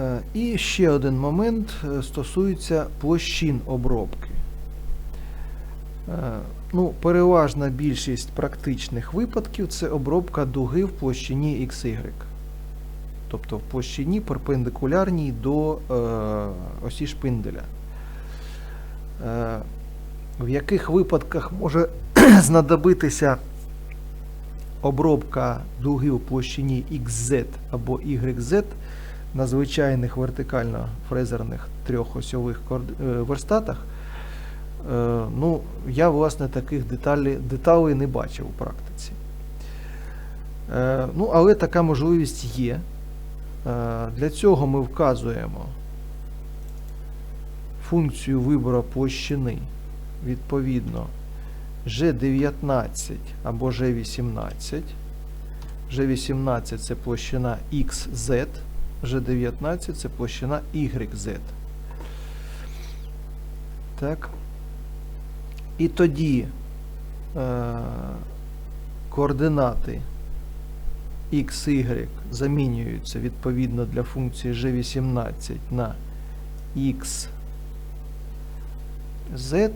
Е, І ще один момент е, стосується площин обробки. Е, Ну, переважна більшість практичних випадків це обробка дуги в площині XY. Тобто в площині перпендикулярній до осі шпинделя. В яких випадках може знадобитися обробка дуги у площині XZ або YZ на звичайних вертикально-фрезерних трьохосьових корд- е, верстатах. Е, Ну, я, власне, таких деталей, деталей не бачив у практиці. Е, Ну, але така можливість є. Для цього ми вказуємо функцію вибору площини відповідно G19 або G18. G18 це площина XZ, G19 це площина YZ. Так. І тоді е, координати x, y замінюються відповідно для функції g18 на x, z.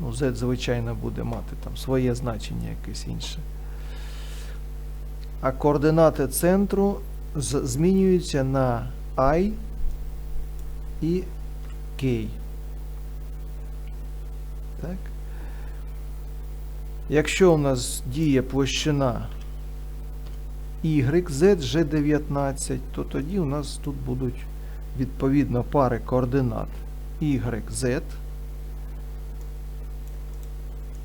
Ну, z, звичайно, буде мати там своє значення якесь інше. А координати центру з- змінюються на і і k. Так. Якщо у нас діє площина YZ G19, то тоді у нас тут будуть відповідно пари координат YZ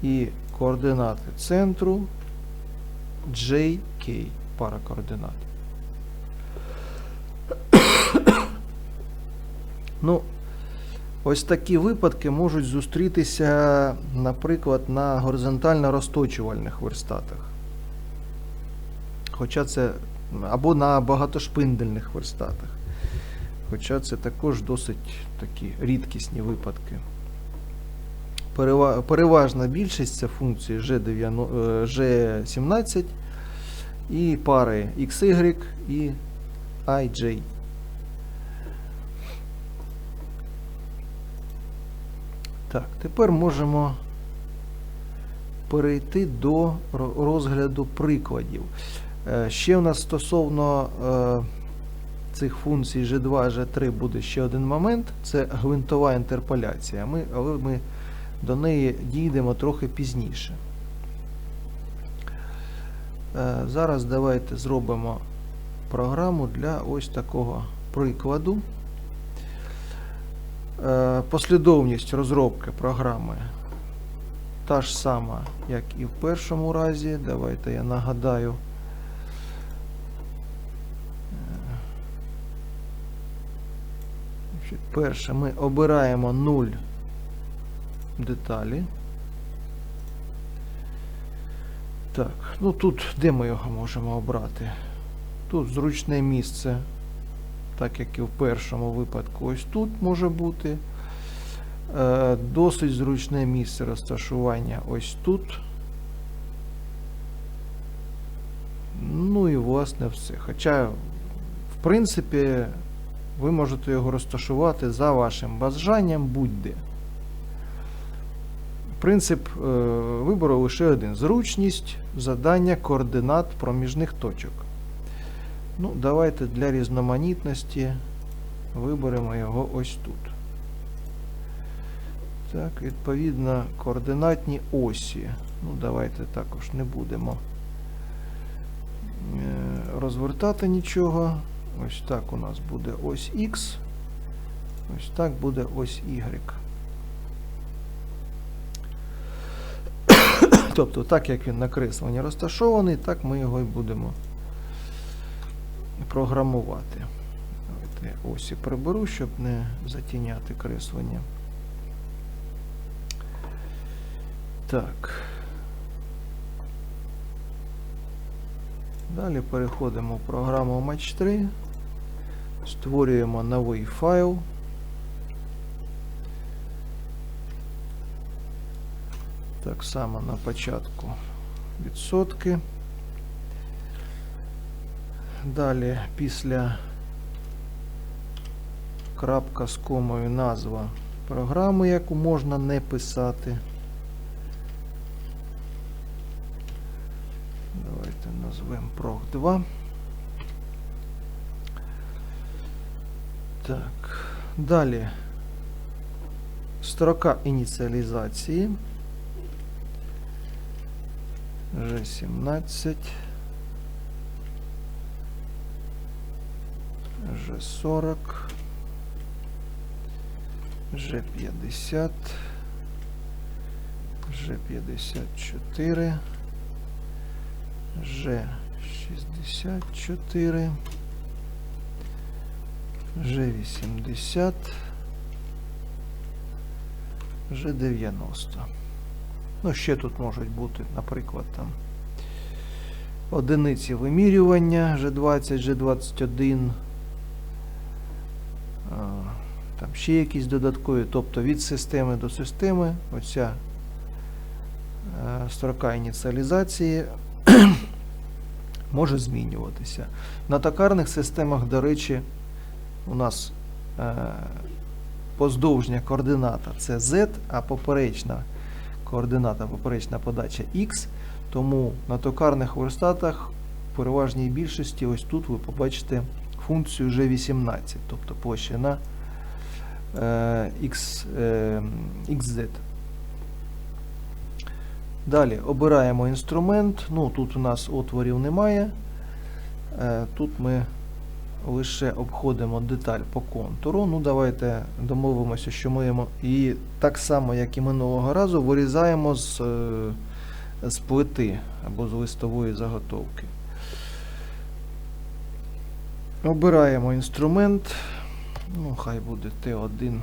і координати центру JK пара координат. Ну, ось такі випадки можуть зустрітися, наприклад, на горизонтально розточувальних верстатах. Хоча це або на багатошпиндельних верстатах. Хоча це також досить такі рідкісні випадки. Перева- Переважна більшість це функції G9, е, G17 і пари XY і IJ. Так, тепер можемо перейти до розгляду прикладів. Е, Ще у нас стосовно е, цих функцій G2, G3 буде ще один момент. Це гвинтова інтерполяція. Ми, але ми до неї дійдемо трохи пізніше. Е, Зараз давайте зробимо програму для ось такого прикладу. Е, Послідовність розробки програми та ж сама, як і в першому разі. Давайте я нагадаю. Е, Перше, ми обираємо 0 деталі. Так, ну тут де ми його можемо обрати? Тут зручне місце, так як і в першому випадку, ось тут може бути. Е, Досить зручне місце розташування ось тут. Ну і власне все. Хоча, в принципі, ви можете його розташувати за вашим бажанням будь-де. Принцип е, вибору лише один: зручність задання координат проміжних точок. Ну, давайте для різноманітності виберемо його ось тут. Так, відповідно, координатні осі. Ну, давайте також не будемо е, розвертати нічого. Ось так у нас буде ось X. Ось так буде ось Y. Тобто, так як він на кресленні розташований, так ми його і будемо програмувати. Давайте я осі приберу, щоб не затіняти креслення. Так. Далі переходимо в програму Match 3, створюємо новий файл. Так само на початку відсотки. Далі після крапка з комою назва програми, яку можна не писати. Давайте назвемо прог 2. Так. Далі. Строка ініціалізації. G17. G40. G50. G54. G64. G80. G90. Ну, ще тут можуть бути, наприклад, там одиниці вимірювання G20, G21. Там ще якісь додаткові, тобто від системи до системи оця е, строка ініціалізації може змінюватися. На токарних системах, до речі, у нас е, поздовжня координата це Z, а поперечна координата, поперечна подача X. Тому на токарних верстатах в переважній більшості ось тут ви побачите функцію G18, тобто площа на е, X, XZ. Далі обираємо інструмент. Ну, тут у нас отворів немає. Е, Тут ми лише обходимо деталь по контуру. Ну, давайте домовимося, що ми її так само, як і минулого разу, вирізаємо з, е, з плити або з листової заготовки. Обираємо інструмент. Ну, хай буде Т1.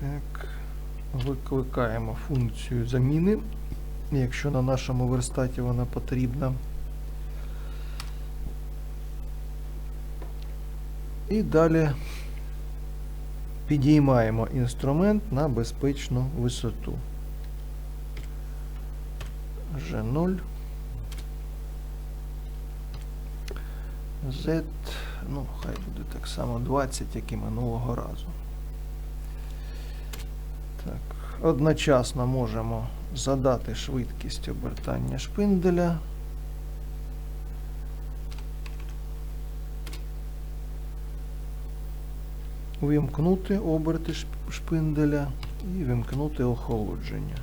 Так, викликаємо функцію заміни, якщо на нашому верстаті вона потрібна. І далі підіймаємо інструмент на безпечну висоту. G0. Z, ну, хай буде так само 20, як і минулого разу. Так, одночасно можемо задати швидкість обертання шпинделя. Увімкнути оберти шпинделя і вимкнути охолодження.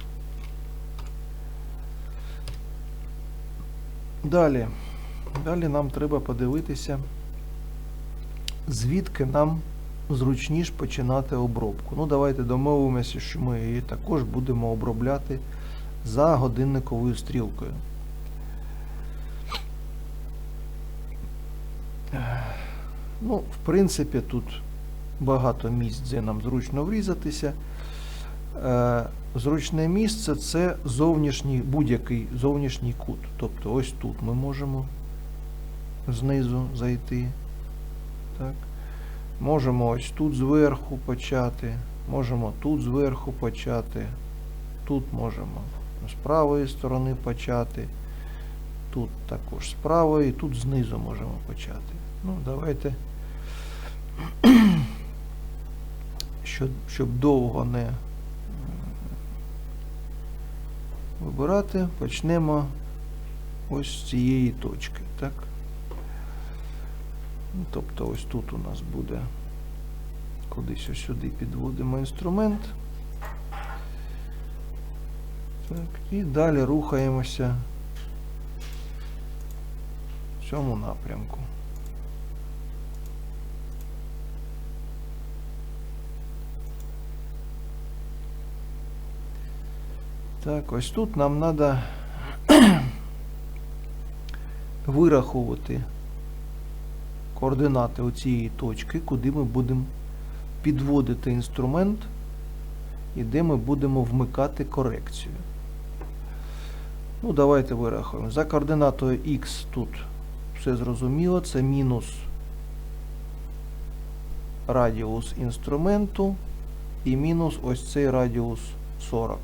Далі. Далі нам треба подивитися, звідки нам зручніше починати обробку. Ну, давайте домовимося, що ми її також будемо обробляти за годинниковою стрілкою. Ну, в принципі, тут багато місць, де нам зручно врізатися. Е, Зручне місце це зовнішній, будь-який зовнішній кут. Тобто ось тут ми можемо знизу зайти. Так. Можемо ось тут зверху почати, можемо тут зверху почати, тут можемо з правої сторони почати, тут також з правої, тут знизу можемо почати. Ну, давайте, щоб, щоб довго не вибирати, почнемо ось з цієї точки. Так? Ну, Тобто ось тут у нас буде кудись ось сюди підводимо інструмент. Так, і далі рухаємося в цьому напрямку. Так, ось тут нам треба вирахувати координати оцієї точки, куди ми будемо підводити інструмент і де ми будемо вмикати корекцію. Ну, давайте вирахуємо. За координатою X тут все зрозуміло, це мінус радіус інструменту і мінус ось цей радіус 40.